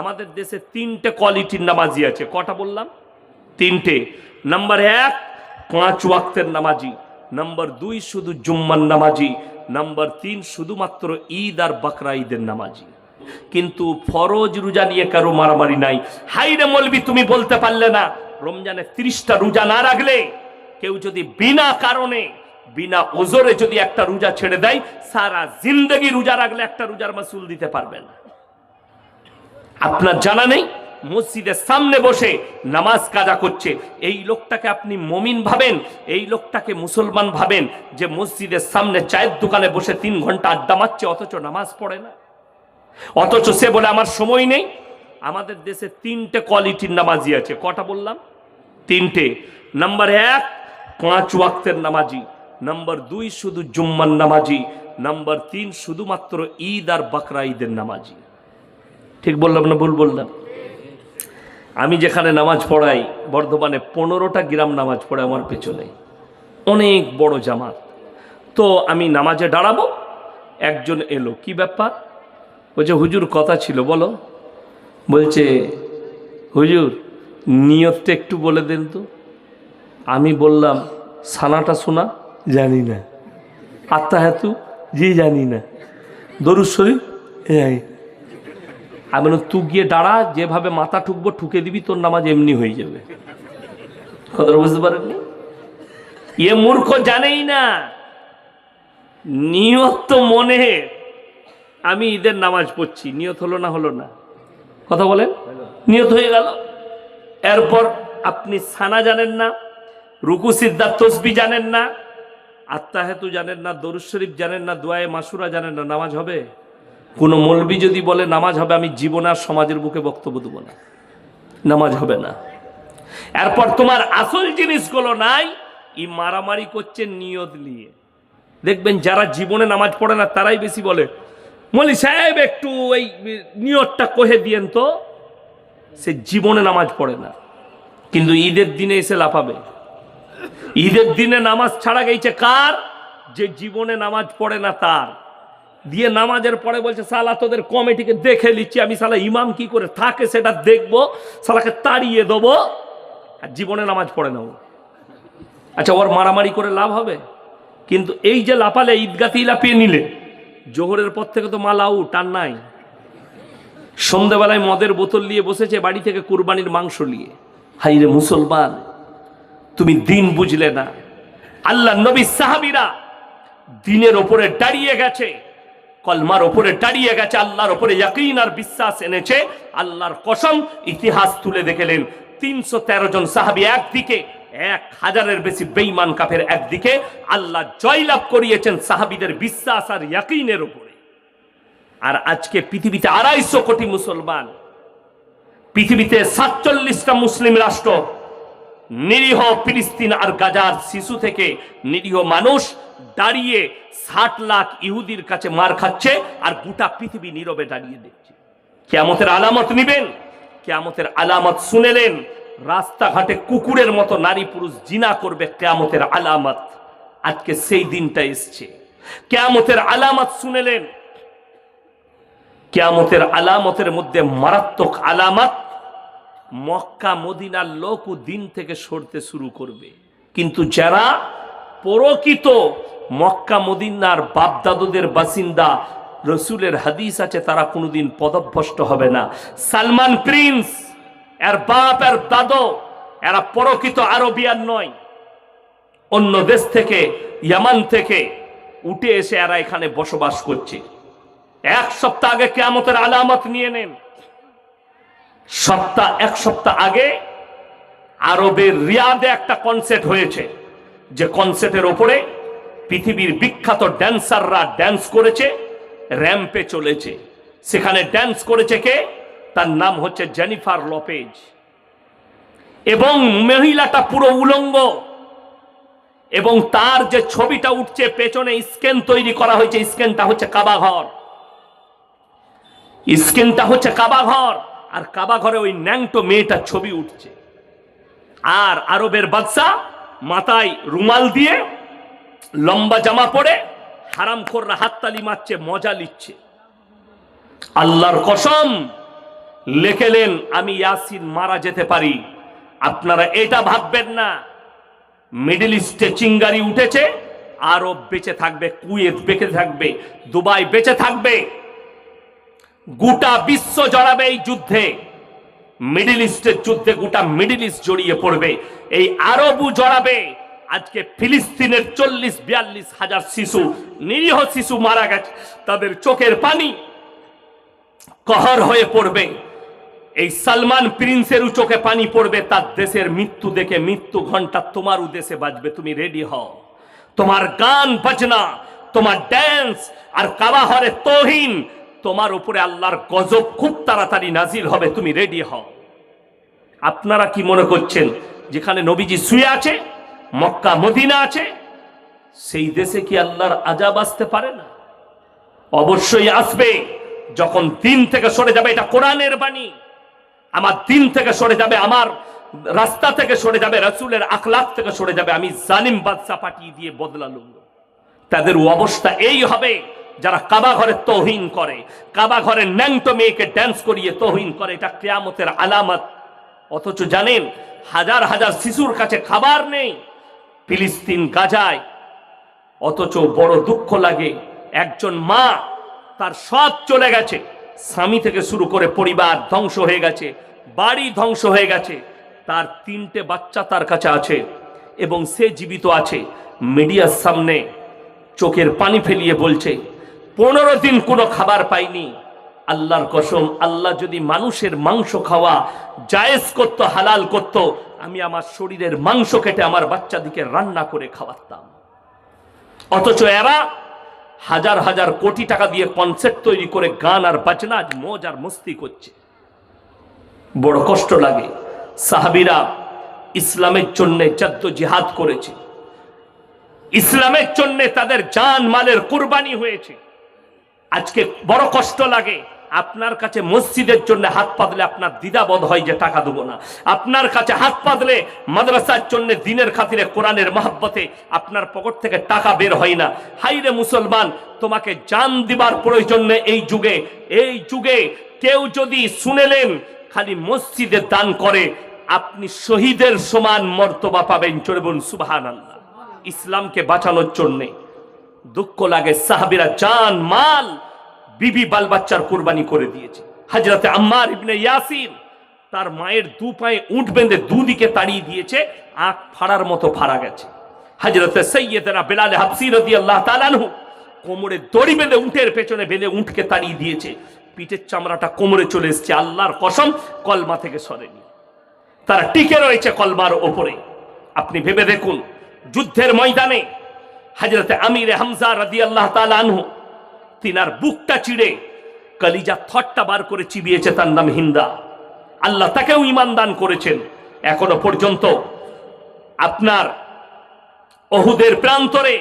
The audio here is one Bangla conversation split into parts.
আমাদের দেশে তিনটে কোয়ালিটির নামাজি আছে। কটা বললাম? তিনটে। নাম্বার এক, পাঁচ ওয়াক্তের নামাজি। নাম্বার দুই শুধু জুম্মার নামাজি। নাম্বার তিন শুধুমাত্র ঈদ আর বাকরা ঈদের নামাজি। কিন্তু ফরজ রোজা নিয়ে কারও মারামারি নাই। হাইরে মলবি, তুমি বলতে পারলে না, রমজানে ত্রিশটা রোজা না রাখলে কেউ যদি বিনা কারণে, বিনা ওজোরে যদি একটা রোজা ছেড়ে দেয়, সারা জিন্দগি রোজা রাখলে একটা রোজার মাসুল দিতে পারবে না। আপনার জানা নেই? মসজিদের সামনে বসে নামাজ কাজা করছে। এই লোকটাকে আপনি মমিন ভাবেন, এই লোকটাকে মুসলমান ভাবেন যে মসজিদের সামনে চায়ের দোকানে বসে তিন ঘণ্টা আড্ডা মারছে, অথচ নামাজ পড়ে না। অথচ সে বলে, আমার সময় নেই। আমাদের দেশে তিনটে কোয়ালিটির নামাজি আছে। কটা বললাম? তিনটে। নাম্বার এক, পাঁচ ওয়াক্তের নামাজি। নাম্বার দুই, শুধু জুম্মার নামাজি। নাম্বার তিন, শুধুমাত্র ঈদ আর বাকরা ঈদের নামাজি। ঠিক বললাম না ভুল বললাম? আমি যেখানে নামাজ পড়াই বর্ধমানে পনেরোটা গ্রাম নামাজ পড়ে আমার পেছনে। অনেক বড় জামাত। তো আমি নামাজে দাঁড়াবো একজন এলো। কি ব্যাপার? বলছে হুজুর কথা ছিল বলো। বলছে হুজুর নিয়তটা একটু বলে দেন তো। আমি বললাম সানাটা শোনা? জানি না। আত্মা হেতু জি জানি না। দরুদ শরীফ? এই আমি বললাম, তুই গিয়ে দাঁড়া, যেভাবে মাথা ঠুকবো, ঠুকে দিবি, তোর নামাজ এমনি হয়ে যাবে। কথাটা বুঝতে পারেননি? এ মূর্খ জানেই না। নিয়ত তো মনে। আমি ঈদের নামাজ পড়ছি, নিয়ত হলো না হলো না। কথা বলেন? নিয়ত হয়ে গেল। এরপর আপনি সানা জানেন না, রুকু সিদ্ধার তসবি জানেন না, আত্মাহেতু জানেন না, দরুদ শরীফ জানেন না, দোয়ায়ে মাসুরা জানেন না, নামাজ হবে? কোনো মলবি যদি বলে, নামাজ হবে, আমি জীবন আর সমাজের বুকে বক্তব্য দেবো না। নামাজ হবে না। এরপর তোমার আসল জিনিসগুলো নাই ই মারামারি করছে নিয়ত নিয়ে। দেখবেন যারা জীবনে নামাজ পড়ে না, তারাই বেশি বলে, মলি সাহেব, একটু এই নিয়তটা কহে দিয়েন তো। সে জীবনে নামাজ পড়ে না। কিন্তু ঈদের দিনে এসে লাফাবে। ঈদের দিনে নামাজ ছাড়া গেছে কার? যে জীবনে নামাজ পড়ে না তার। দিয়ে নামাজের পরে বলছে, সালা, তোদের কমিটিকে দেখে নিচ্ছি। আমি সালা ইমাম কি করে থাকে সেটা দেখব, সালাকে তাড়িয়ে দেবো আর জীবনে নামাজ পড়ে না ও আচ্ছা ওর মারামারি করে লাভ হবে? কিন্তু এই যে লাপালে ঈদগাতি লাপিয়ে নিলে, জোহরের পর থেকে তো মাল আউট আর নাই। সন্ধ্যেবেলায় মদের বোতল নিয়ে বসেছে, বাড়ি থেকে কুরবানির মাংস নিয়ে। হাই রে মুসলমান, তুমি দিন বুঝলে না। আল্লাহ নবী সাহাবিরা দিনের ওপরে দাঁড়িয়ে গেছে। কলমার ওপরে দাঁড়িয়ে গেছে, আল্লাহর ওপরে ইয়াকিন আর বিশ্বাস এনেছে। আল্লাহর কসম, ইতিহাস তুলে দেখেলেন। তিনশো তেরো জন সাহাবি একদিকে, এক হাজারের বেশি বেইমান কাফের একদিকে। আল্লাহ জয়লাভ করিয়েছেন সাহাবিদের বিশ্বাস আর ইয়াকিনের উপরে আর আজকে পৃথিবীতে আড়াইশো কোটি মুসলমান, পৃথিবীতে সাতচল্লিশটা মুসলিম রাষ্ট্র নিরীহ ফিলিস্তিন আর গাজার শিশু থেকে নিরীহ মানুষ দাঁড়িয়ে ষাট লাখ ইহুদির কাছে মার খাচ্ছে আর গোটা পৃথিবী নীরবে দাঁড়িয়ে দেখছে। কেয়ামতের আলামত নিবেন, কেয়ামতের আলামত শুনেলেন, রাস্তাঘাটে কুকুরের মতো নারী পুরুষ জিনা করবে কেয়ামতের আলামত। আজকে সেই দিনটা এসছে। কেয়ামতের আলামত শুনেলেন, কেয়ামতের আলামতের মধ্যে মারাত্মক আলামত মক্কা মদিনার লোকও দিন থেকে সরতে শুরু করবে। কিন্তু যারা পরকিত মক্কা মদিনার বাপদাদুদের বাসিন্দা রসুলের হাদিস আছে, তারা কোনোদিন পদভ্রষ্ট হবে না। সালমান প্রিন্স, এর বাপ, এর দাদো, এরা পরকিত আরবিয়ান নয়। অন্য দেশ থেকে, ইয়ামান থেকে উঠে এসে এরা এখানে বসবাস করছে। এক সপ্তাহ আগে কেয়ামতের আলামত নিয়ে নেন। সপ্তাহ, এক সপ্তাহ আগে আরবের রিয়াদে একটা কনসার্ট হয়েছে। যে কনসার্টের ওপরে পৃথিবীর বিখ্যাত ড্যান্সাররা ড্যান্স করেছে র্যাম্পে চলেছে। সেখানে ড্যান্স করেছে কে? তার নাম হচ্ছে জেনিফার লপেজ এবং মহিলাটা পুরো উলঙ্গ। এবং তার যে ছবিটা উঠছে, পেছনে স্ক্যান তৈরি করা হয়েছে স্ক্যানটা হচ্ছে কাবাঘর স্ক্যানটা হচ্ছে কাবাঘর আর কাবা ঘরে ওই ন্যাংটো মেয়েটার ছবি উঠছে। আর আরবের বাদশা মাথায় রুমাল দিয়ে লম্বা জামা পরে হারাম খোররা হাততালি মারছে, মজা লিচ্ছে আল্লাহর কসম লেখেলেন আমি ইয়াসিন মারা যেতে পারি। আপনারা এটা ভাববেন না। মিডল ইস্টে চিঙ্গারি উঠেছে, আরব বেঁচে থাকবে, কুয়েত বেঁচে থাকবে, দুবাই বেঁচে থাকবে। গোটা বিশ্ব জড়াবে এই যুদ্ধে। মিডিল ইস্টের যুদ্ধে গোটা মিডিল ইস্ট জড়িয়ে পড়বে। এই আরবু জড়াবে। আজকে ফিলিস্তিনের চল্লিশ, বিয়াল্লিশ হাজার শিশু, নিরীহ শিশু মারা গেছে। তাদের চোখের পানি কহর হয়ে পড়বে। এই সালমান প্রিন্সেরও চোখে পানি পড়বে। তার দেশের মৃত্যু দেখে মৃত্যু ঘণ্টা তোমারও দেশে বাজবে। তুমি রেডি হও। তোমার গান বাজনা, তোমার ড্যান্স আর কাবাহরে তহিন তোমার উপরে আল্লাহর গজব খুব তাড়াতাড়ি নাজিল হবে, তুমি রেডি হও। আপনারা কি মনে করছেন, যেখানে নবীজি শুয়ে আছে, মক্কা, মদিনা আছে, সেই দেশে কি আল্লাহর আজাব আসতে পারে না? অবশ্যই আসবে, যখন দিন থেকে সরে যাবে, এটা কোরআনের বাণী। আমার দিন থেকে সরে যাবে, আমার রাস্তা থেকে সরে যাবে, রসুলের আখলাখ থেকে সরে যাবে, আমি জালিম বাদশা পাঠিয়ে দিয়ে বদলালুম। তাদের অবস্থা এই হবে যারা কাবা ঘরে তহিন করে, কাবা ঘরে ন্যাংটো মেয়েকে ড্যান্স করিয়ে তহিন করে, এটা কেয়ামতের আলামত। অথচ জানেন, হাজার হাজার শিশুর কাছে খাবার নেই, ফিলিস্তিন গাজায়। অথচ বড় দুঃখ লাগে, একজন মা তার সব চলে গেছে, স্বামী থেকে শুরু করে পরিবার ধ্বংস হয়ে গেছে, বাড়ি ধ্বংস হয়ে গেছে, তার তিনটে বাচ্চা তার কাছে আছে, এবং সে জীবিত আছে। মিডিয়ার সামনে চোখের পানি ফেলিয়ে বলছে পনেরো দিন কোনো খাবার পাইনি। আল্লাহর কসম, আল্লাহ যদি মানুষের মাংস খাওয়া, জায়েজ করত, হালাল করত, আমি আমার শরীরের মাংস কেটে আমার বাচ্চাদিকে রান্না করে খাওয়াতাম। অথচ এরা হাজার হাজার কোটি টাকা দিয়ে কনসেপ্ট তৈরি করে গান আর বাজনা মজ আর মস্তি করছে। বড় কষ্ট লাগে। সাহাবিরা ইসলামের জন্য জাদ্দ জিহাদ করেছে। ইসলামের জন্য তাদের জান মালের কুরবানি হয়েছে। আজকে বড় কষ্ট লাগে। আপনার কাছে মসজিদের জন্য হাত পাতলে আপনার দ্বিধাবোধ হয় যে টাকা দেবো না। আপনার কাছে হাত পাতলে মাদ্রাসার জন্য দিনের খাতিরে কোরআনের মহাব্বতে আপনার পকেট থেকে টাকা বের হয় না। হাইরে মুসলমান, তোমাকে জান দিবার প্রয়োজন এই যুগে। এই যুগে কেউ যদি শুনেলেন, খালি মসজিদে দান করে, আপনি শহীদের সমান মর্তবা পাবেন। চলবুন সুবাহান আল্লাহ ইসলামকে বাঁচানোর জন্যে দুঃখ লাগে। সাহাবিরা জান, মাল বিবি বাল বাচ্চার কোরবানি করে দিয়েছে। হাজরাতে আম্মার ইবনে ইয়াসির তার মায়ের দু পায়ে উঠ বেঁধে দুদিকে তাড়িয়ে দিয়েছে, আখ ফাড়ার মতো ফাড়া গেছে। হাজরতে সৈয়দেরা বেলাল হাফসি রদি আল্লাহ তালানহু কোমরে দড়ি বেঁধে উঠের পেছনে বেঁধে উঠকে তাড়িয়ে দিয়েছে। পিঠের চামড়াটা কোমরে চলে এসছে, আল্লাহর কসম কলমা থেকে সরেনি। তারা টিকে রয়েছে কলমার ওপরে। আপনি ভেবে দেখুন, যুদ্ধের ময়দানে হাজরতে আমির হামজা রাদি আল্লাহ আনহু তিনার বুকটা চিড়ে কলিজা থটটা বার করে চিবিয়েছে তার নাম হিন্দা। আল্লাহ তাকেও ইমান দান করেছেন। এখনও পর্যন্ত আপনার অহুদের প্রান্তরে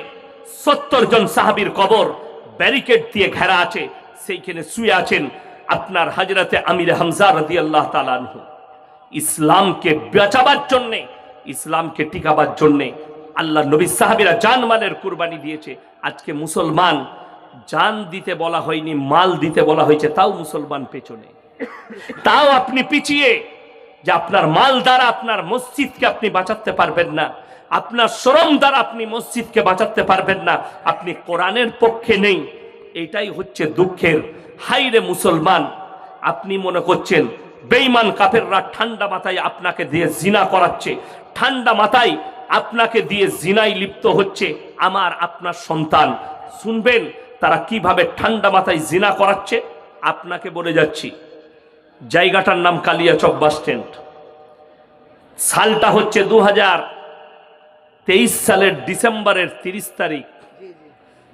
সত্তর জন সাহাবির কবর ব্যারিকেড দিয়ে ঘেরা আছে, সেইখানে শুয়ে আছেন আপনার হাজরাতে আমির হামজা রাদি আল্লাহ তালানহু ইসলামকে বাঁচাবার জন্যে, ইসলামকে টিকাবার জন্যে আল্লাহ নবী সাহাবিরা জান মালের কুরবানি দিয়েছে। আজকে মুসলমান জান দিতে বলা হয়নি, মাল দিতে বলা হয়েছে, তাও মুসলমান পেছনে। তাও আপনি পিছিয়ে যে আপনার মাল দ্বারা আপনার মসজিদকে আপনি বাঁচাতে পারবেন না, আপনার শ্রম দ্বারা আপনি মসজিদকে বাঁচাতে পারবেন না, আপনি কোরআনের পক্ষে নেই। এটাই হচ্ছে দুঃখের। হাইরে মুসলমান, আপনি মনে করছেন বেইমান কাফেররা ঠান্ডা মাথায় আপনাকে দিয়ে জিনা করাচ্ছে, ঠান্ডা মাথায় আপনাকে দিয়ে জিনাই লিপ্ত হচ্ছে আমার, আপনার সন্তান। শুনবেন তারা কীভাবে ঠান্ডা মাথায় জিনা করাচ্ছে? আপনাকে বলে যাচ্ছি, জায়গাটার নাম কালিয়াচক বাস স্ট্যান্ড। সালটা হচ্ছে দু তেইশ সালের ডিসেম্বরের তিরিশ তারিখ।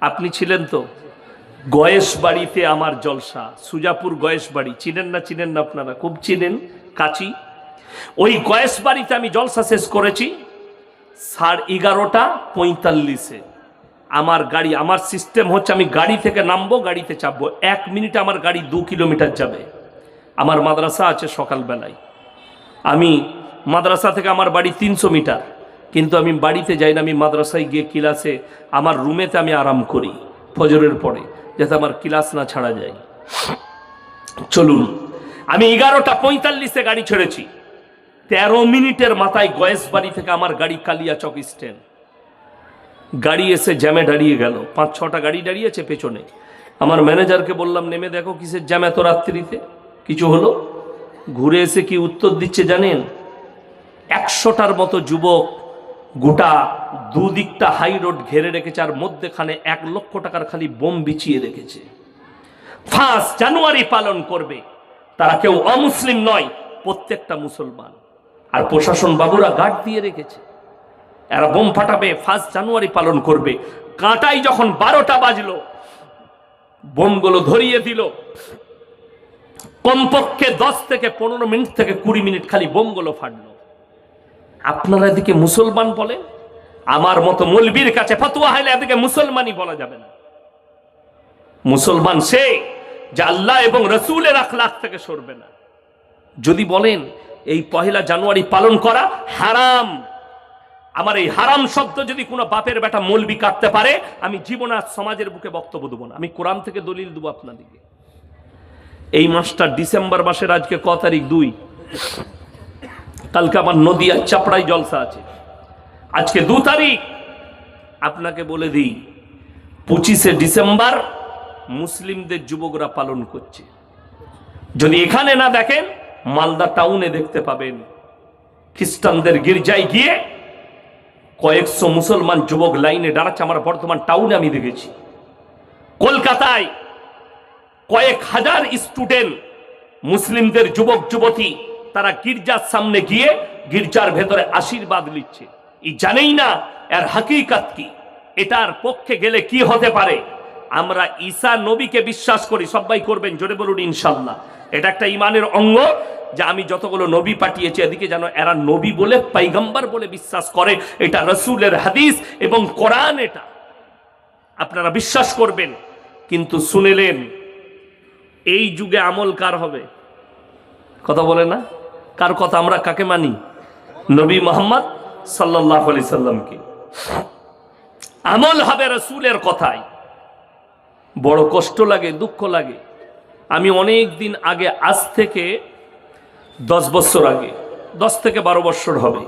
আপনি ছিলেন তো? গয়েশ বাড়িতে আমার জলসা, সুজাপুর গয়েশ বাড়ি চিনেন না চিনেন না আপনারা? খুব চিনেন কাছি ওই গয়েশ বাড়িতে আমি জলসা শেষ করেছি, সাড়ে এগারোটা পঁয়তাল্লিশে। আমার গাড়ি, আমার সিস্টেম হচ্ছে আমি গাড়ি থেকে নামবো, গাড়িতে চাপবো। এক মিনিটে আমার গাড়ি দু কিলোমিটার যাবে। আমার মাদ্রাসা আছে সকালবেলায়। আমি মাদ্রাসা থেকে আমার বাড়ি তিনশো মিটার। কিন্তু আমি বাড়িতে যাই না, আমি মাদ্রাসায় গিয়ে ক্লাসে আমার রুমেতে আমি আরাম করি, ফজরের পরে, যাতে আমার ক্লাস না ছাড়া যায়। চলুন, আমি এগারোটা পঁয়তাল্লিশে গাড়ি ছেড়েছি। তেরো মিনিটের মাথায় গয়েস বাড়ি থেকে আমার গাড়ি কালিয়া কালিয়াচক স্ট্যান্ড গাড়ি এসে জ্যামে দাঁড়িয়ে গেল। পাঁচ, ছটা গাড়ি দাঁড়িয়েছে পেছনে। আমার ম্যানেজারকে বললাম, নেমে দেখো কিসের জ্যাম এত রাত্রিতে। কিছু হলো? ঘুরে এসে কি উত্তর দিচ্ছে জানেন? একশোটার মতো যুবক গোটা দুদিকটা হাই রোড ঘেরে রেখেছে আর মধ্যেখানে এক লক্ষ টাকার খালি বোম বিছিয়ে রেখেছে। ফার্স্ট জানুয়ারি পালন করবে। তারা কেউ অমুসলিম নয়, প্রত্যেকটা মুসলমান। আর প্রশাসন বাবুরা গার্ড দিয়ে রেখেছে। এরা বোম ফাটাবে ফার্স্ট জানুয়ারি পালন করবে। কাঁটাই যখন বারোটা বাজলো, বোমগুলো ধরিয়ে দিল। কমপক্ষে দশ থেকে পনেরো মিনিট থেকে কুড়ি মিনিট খালি বোমগুলো ফাটলো। আপনারা এদিকে মুসলমান বলে, আমার মতো মলবির কাছে ফতুয়া হাইলে এদিকে মুসলমানই বলা যাবে না। মুসলমান সে যে আল্লাহ এবং রসুলের আখলাখ থেকে সরবে না। যদি বলেন, এই পহেলা জানুয়ারি পালন করা হারাম। আমার এই হারাম শব্দ যদি কোনো বাপের বেটা মলবি কাটতে পারে, আমি জীবন আর সমাজের বুকে বক্তব্য দেবো না। আমি কোরআন থেকে দলিল দেবো আপনাদেরকে। এই মাসটা ডিসেম্বর মাসের, আজকে ক তারিখ? দুই। কালকে আমার নদীয়া চাপড়াই জলসা আছে। আজকে দু তারিখ। আপনাকে বলে দিই, পঁচিশে ডিসেম্বর মুসলিমদের যুবকরা পালন করছে। যদি এখানে না দেখেন, মালদা টাউনে দেখতে পাবেন। খ্রিস্টানদের গির্জায় গিয়ে কয়েকশো মুসলমান যুবক লাইনে দাঁড়াচ্ছে আমার বর্তমান টাউনে আমি দেখেছি। কলকাতায় কয়েক হাজার স্টুডেন্ট মুসলিমদের যুবক, যুবতী, তারা গির্জার সামনে গিয়ে গির্জার ভেতরে আশীর্বাদ নিচ্ছে। এই জানেই না, এর হাকিকাত কি? এটার পক্ষে গেলে কি হতে পারে? আমরা ঈসা নবীকে বিশ্বাস করি, সবাই করবেন, জোরে বলুন ইনশাল্লাহ। এটা একটা ইমানের অঙ্গ যে আমি যতগুলো নবী পাঠিয়েছি, এদিকে যেন এরা নবী বলে, পাইগম্বর বলে বিশ্বাস করে, এটা রসুলের হাদিস এবং কোরআন এটা। আপনারা বিশ্বাস করবেন, কিন্তু শুনেলেন, এই যুগে আমল কার হবে? কথা বলে না? কার কথা আমরা কাকে মানি? নবী মোহাম্মদ সাল্লাহ আলি সাল্লামকে। আমল হবে রসুলের কথায়। বড় কষ্ট লাগে, দুঃখ লাগে। আমি অনেক দিন আগে, আজ থেকে দশ বছর আগে, দশ থেকে বারো বছর হবে,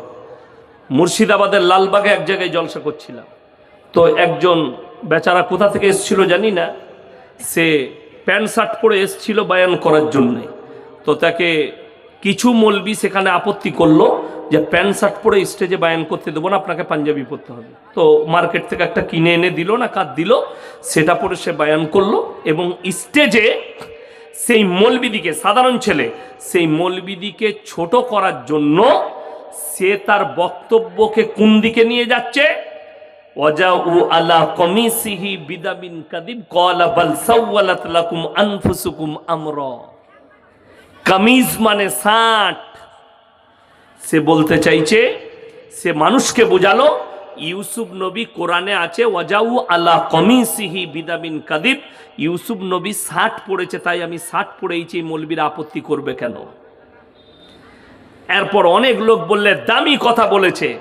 মুর্শিদাবাদের লালবাগে এক জায়গায় জলসা করছিলাম। তো একজন বেচারা কোথা থেকে এসেছিল জানি না, সে প্যান্ট শার্ট পরে এসছিল বায়ান করার জন্যে। তো তাকে কিছু মলবি সেখানে আপত্তি করল যে প্যান্ট শার্ট পরে স্টেজে বায়ান করতে দেবো না, আপনাকে পাঞ্জাবি পরতে হবে। তো মার্কেট থেকে একটা কিনে এনে দিল না কার দিল, সেটা পরে সে বায়ান করল এবং স্টেজে সেই মলবিদিকে, সাধারণ ছেলে, সেই মলবিদিকে ছোট করার জন্য সে তার বক্তব্যকে কোন দিকে নিয়ে যাচ্ছে? আমরা। কামিজ মানে শার্ট। সে বলতে চাইছে, সে মানুষকে বোঝালো ইউসুফ নবী কোরআনে আছে ওয়াজাউ আলা কমিসিহি বিদাবিন কাদিব। ইউসুফ নবী শার্ট পড়েছে তাই আমি শার্ট পড়েইছি এই আপত্তি করবে কেন? এরপর অনেক লোক বললে দামি কথা বলেছে।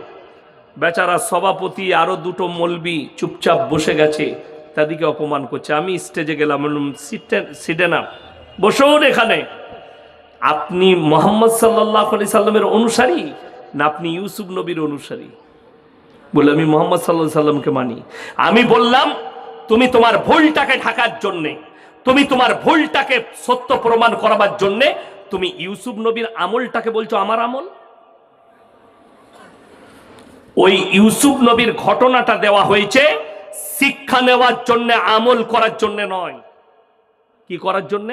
বেচারা সভাপতি আরও দুটো মলবি চুপচাপ বসে গেছে তাদেরকে অপমান করছে। আমি স্টেজে গেলাম বললাম, "সিটে- সিটে না বসুন এখানে। আপনি মোহাম্মদ সাল্লাহ আলি সাল্লামের অনুসারী না আপনি ইউসুফ নবীর অনুসারী? বলে, আমি মোহাম্মদ সাল্লাহ সাল্লামকে মানি। আমি বললাম, তুমি তোমার ভুলটাকে ঢাকার জন্যে, তুমি তোমার ভুলটাকে সত্য প্রমাণ করাবার জন্যে, তুমি ইউসুফ নবীর আমলটাকে বলছো আমার আমল? ওই ইউসুফ নবীর ঘটনাটা দেওয়া হয়েছে শিক্ষা নেওয়ার জন্য, আমল করার জন্য নয়। কি করার জন্য?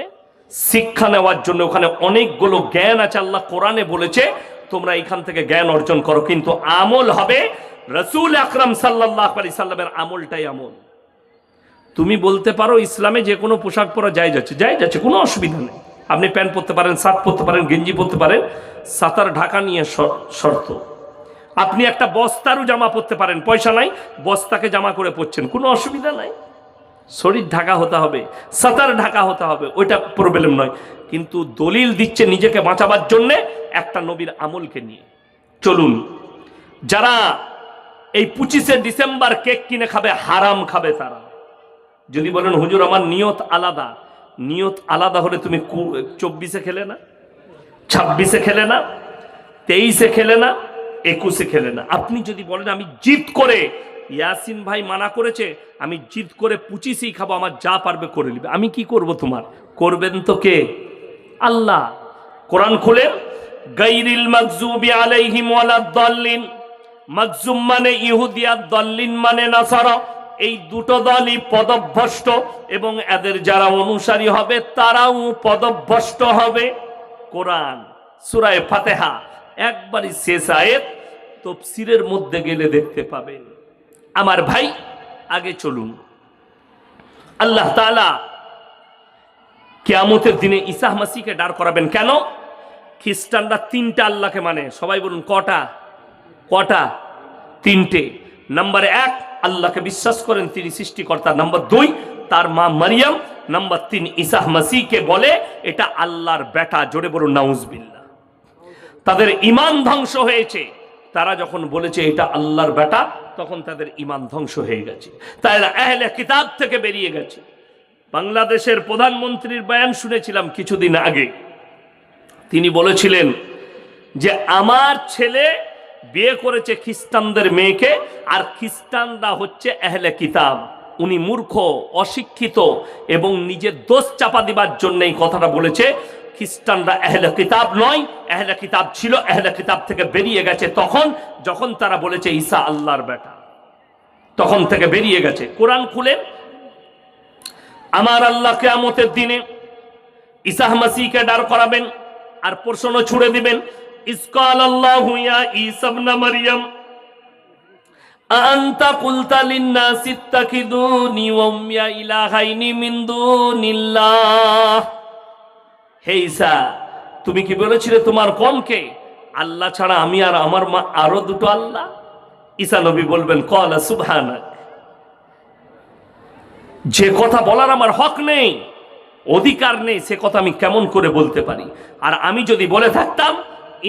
শিক্ষা নেওয়ার জন্য। ওখানে অনেকগুলো জ্ঞান আছে, আল্লাহ কোরআনে বলেছে তোমরা এখান থেকে জ্ঞান অর্জন করো, কিন্তু আমল হবে রসুল আকরাম সাল্লাহ আলি সাল্লামের আমলটাই আমল। তুমি বলতে পারো ইসলামে যে কোনো পোশাক পরা যায় যাচ্ছে যায় যাচ্ছে, কোনো অসুবিধা নেই। আপনি প্যান্ট পরতে পারেন, শার্ট পরতে পারেন, গেঞ্জি পরতে পারেন, সাঁতার ঢাকা নিয়ে শর- শর্ত। আপনি একটা বস্তারও জামা পরতে পারেন, পয়সা নাই, বস্তাকে জামা করে পরছেন, কোনো অসুবিধা নাই। শরীর ঢাকা হতে হবে, সাঁতার ঢাকা হতে হবে, ওইটা প্রবলেম নয়। কিন্তু দলিল দিচ্ছে নিজেকে বাঁচাবার জন্যে একটা নবীর আমলকে নিয়ে। চলুন, যারা এই পঁচিশে ডিসেম্বর কেক কিনে খাবে, হারাম খাবে তারা। যদি বলেন, হুজুর, আমার নিয়ত আলাদা। নিয়ত আলাদা হলে তুমি চব্বিশে খেলে না? ছাব্বিশে খেলে না? তেইশে খেলে না? একুশে খেলে না? আপনি যদি বলেন, আমি জিদ করে ইয়াসিন ভাই মানা করেছে, আমি জিদ করে পুচিসই খাব, আমার যা পারবে করে নিবে। আমি কি করব তোমার? করবেন তো কে? আল্লাহ। কোরআন খুলে, গাইরিল মাকজুবি আলাইহিম ওয়ালাদ-দাল্লিন মাকজুম মানে ইহুদিয়া দল্লিন মানে নাসারা। এই দুটো দলই পদভ্রষ্ট এবং এদের যারা অনুসারী হবে, তারাও পদভ্রষ্ট হবে। কোরআন সুরায় ফাতেহা, একবারই শেষ আয়েত, তফসিরের মধ্যে গেলে দেখতে পাবেন। আমার ভাই, আগে চলুন। আল্লাহ তাআলা কেয়ামতের দিনে ইসাহ মাসিকে দাঁড় করাবেন কেন? খ্রিস্টানরা তিনটা আল্লাহকে মানে। সবাই বলুন, কটা? কটা? তিনটে। নাম্বার এক, আল্লাহকে বিশ্বাস করেন, তিনি সৃষ্টিকর্তা। নাম্বার দুই, তার মা মারিয়াম। নাম্বার তিন ইসাহ মাসিকে বলে, এটা আল্লাহর বেটা জোরে বলুন নাউজবিল্লা তাদের ইমান ধ্বংস হয়েছে। তারা যখন বলেছে, এটা আল্লাহর বেটা তখন তাদের ইমান ধ্বংস হয়ে গেছে। তাই আহলে কিতাব থেকে বেরিয়ে গেছে। বাংলাদেশের প্রধানমন্ত্রীর বয়ান শুনেছিলাম কিছুদিন আগে। তিনি বলেছিলেন যে, আমার ছেলে বিয়ে করেছে খ্রিস্টানদের মেয়েকে, আর খ্রিস্টানরা হচ্ছে এহলে কিতাব। উনি মূর্খ, অশিক্ষিত এবং নিজের দোষ চাপা দিবার জন্য এই কথাটা বলেছে। খ্রিস্টানরা এহলে কিতাব নয় এহলে কিতাব ছিল এহলে কিতাব থেকে বেরিয়ে গেছে তখন যখন তারা বলেছে ঈসা আল্লাহর বেটা তখন থেকে বেরিয়ে গেছে কোরআন খুলে আমার আল্লাহ কেয়ামতের দিনে ইসাহ মাসিকে দাঁড় করাবেন আর প্রশ্ন ছুড়ে দিবেন ইসকাল আল্লাহ ইয়া ঈসা মারিয়াম أأنت قلت للناس اتخذوني وأمي إلهين من دون الله হে ঈসা, তুমি কি বলেছিলে তোমার কমকে? আল্লাহ ছাড়া আমি আর আমার মা আরও দুটো আল্লাহ? ঈসা নবী বলবেন, কলা সুবহানাক। যে কথা বলার আমার হক নেই, অধিকার নেই, সে কথা আমি কেমন করে বলতে পারি? আর আমি যদি বলে থাকতাম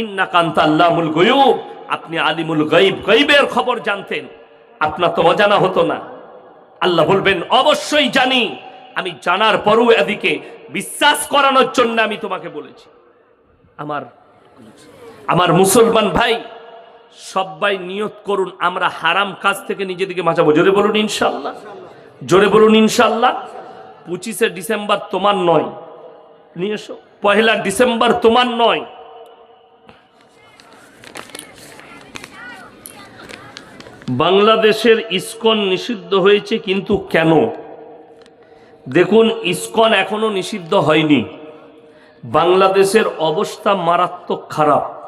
ইন্না কান্তা আল্লামুল গয়ুব, আপনি আলিমুল গাইব গাইবের খবর জানতেন। আপনার তো অজানা হতো না। আল্লাহ বলবেন, অবশ্যই জানি। আমি জানার পরও এদিকে বিশ্বাস করানোর জন্য আমি তোমাকে বলেছি। আমার আমার মুসলমান ভাই, সবাই নিয়ত করুন, আমরা হারাম কাজ থেকে নিজেদিকে বাঁচাবো। জোরে বলুন ইনশাল্লাহ জোরে বলুন ইনশাল্লাহ পঁচিশে ডিসেম্বর তোমার নয়। নিয়ে এসো। পহেলা ডিসেম্বর তোমার নয়। বাংলাদেশের ইস্কন নিষিদ্ধ হয়েছে, কিন্তু কেন? দেখুন, ইসকন এখনও নিষিদ্ধ হয়নি। বাংলাদেশের অবস্থা মারাত্মক খারাপ।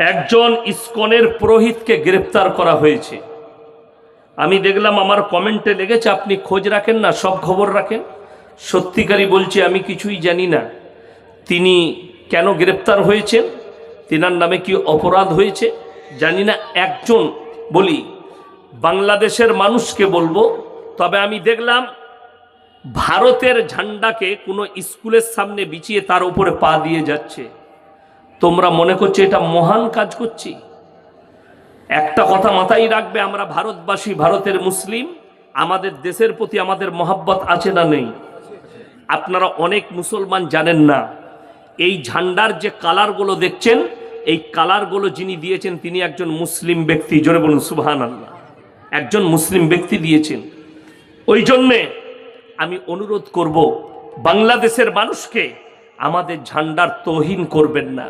একজন ইসকনের পুরোহিতকে গ্রেপ্তার করা হয়েছে। আমি দেখলাম আমার কমেন্টে লেগেছে, আপনি খোঁজ রাখেন না, সব খবর রাখেন। সত্যিকারই বলছি, আমি কিছুই জানি না। তিনি কেন গ্রেপ্তার হয়েছেন? তিনার নামে কি অপরাধ হয়েছে? জানি না। একজন বলি, বাংলাদেশের মানুষকে বলব তবে আমি দেখলাম ভারতের ঝান্ডাকে কোনো স্কুলের সামনে বিছিয়ে তার উপরে পা দিয়ে যাচ্ছে। তোমরা মনে করছ এটা মহান কাজ করছি? একটা কথা মাথায় রাখবে, আমরা ভারতবাসী, ভারতের মুসলিম, আমাদের দেশের প্রতি আমাদের মহাব্বত আছে না নেই? আপনারা অনেক মুসলমান জানেন না, এই ঝান্ডার যে কালারগুলো দেখছেন, এই কালারগুলো যিনি দিয়েছেন, তিনি একজন মুসলিম ব্যক্তি। জোরে বলুন সুবহান আল্লাহ একজন মুসলিম ব্যক্তি দিয়েছেন। ওই জন্যে আমি অনুরোধ করব, বাংলাদেশের মানুষকে আমাদের ঝান্ডার তহিন করবেন না।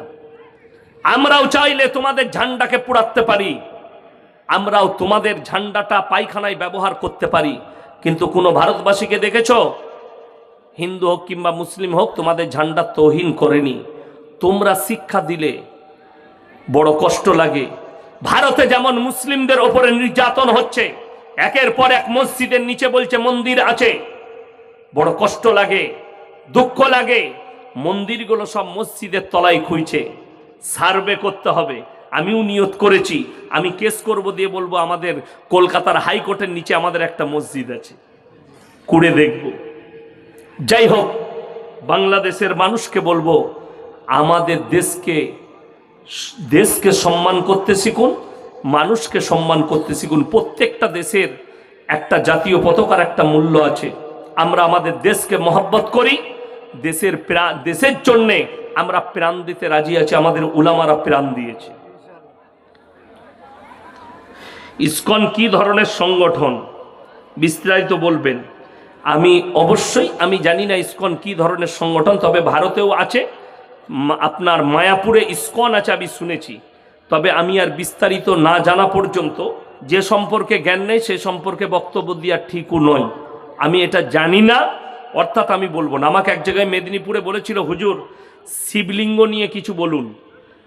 আমরাও চাইলে তোমাদের ঝান্ডাকে পুড়াতে পারি, আমরাও তোমাদের ঝান্ডাটা পায়খানায় ব্যবহার করতে পারি। কিন্তু কোনো ভারতবাসীকে দেখেছ? হিন্দু হোক কিংবা মুসলিম হোক, তোমাদের ঝান্ডা তহিন করেনি। তোমরা শিক্ষা দিলে, বড় কষ্ট লাগে। ভারতে যেমন মুসলিমদের ওপরে নির্যাতন হচ্ছে একের পর এক মসজিদের নিচে বলছে, মন্দির আছে। বড় কষ্ট লাগে, দুঃখ লাগে। মন্দিরগুলো সব মসজিদের তলায় খুঁজছে। সার্ভে করতে হবে। আমিও নিয়ত করেছি। আমি কেস করব দিয়ে বলব, আমাদের কলকাতার হাইকোর্টের নিচে আমাদের একটা মসজিদ আছে। কুড়ে দেখব। যাই হোক, বাংলাদেশের মানুষকে বলব, আমাদের দেশকে দেশকে সম্মান করতে শিখুন। মানুষকে সম্মান করতে শিখুন প্রত্যেকটা দেশের একটা জাতীয় পতাকার একটা মূল্য আছে। আমরা আমাদের দেশকে মহব্বত করি, দেশের দেশের জন্যে আমরা প্রাণ দিতে রাজি আছি, আমাদের উলামারা প্রাণ দিয়েছে। ইসকন কি ধরনের সংগঠন? বিস্তারিত বলবেন। আমি অবশ্যই, আমি জানি না ইসকন কি ধরনের সংগঠন, তবে ভারতেও আছে। আপনার মায়াপুরে ইসকন আছে, আমি শুনেছি। তবে আমি আর বিস্তারিত না জানা পর্যন্ত যে সম্পর্কে জ্ঞান নেই, সে সম্পর্কে বক্তব্য দেওয়া ঠিকও নয়। আমি এটা জানি না, অর্থাৎ আমি বলব না। আমাকে এক জায়গায় মেদিনীপুরে বলেছিল, হুজুর, শিবলিঙ্গ নিয়ে কিছু বলুন।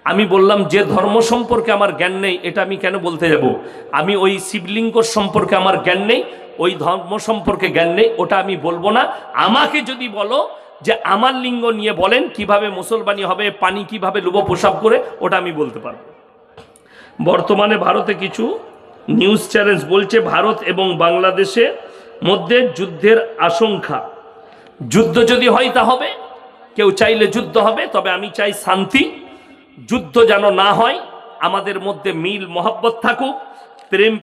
আমি বললাম, যে ধর্ম সম্পর্কে আমার জ্ঞান নেই, এটা আমি কেন বলতে যাব? আমি ওই শিবলিঙ্গ সম্পর্কে আমার জ্ঞান নেই, ওই ধর্ম সম্পর্কে জ্ঞান নেই, ওটা আমি বলব না। আমাকে যদি বলো যে আমার লিঙ্গ নিয়ে বলেন, কীভাবে মুসলমানি হবে, পানি কীভাবে লুবো প্রসাব করে ওটা আমি বলতে পারব। বর্তমানে ভারতে কিছু নিউজ চ্যানেল বলছে ভারত এবং বাংলাদেশে মধ্যে যুদ্ধের আশঙ্কা। যুদ্ধ যদি হয় তা হবে, কেউ চাইলে যুদ্ধ হবে, তবে আমি চাই শান্তি। যুদ্ধ যেন না হয়, আমাদের মধ্যে মিল, মহব্বত থাকুক, প্রেম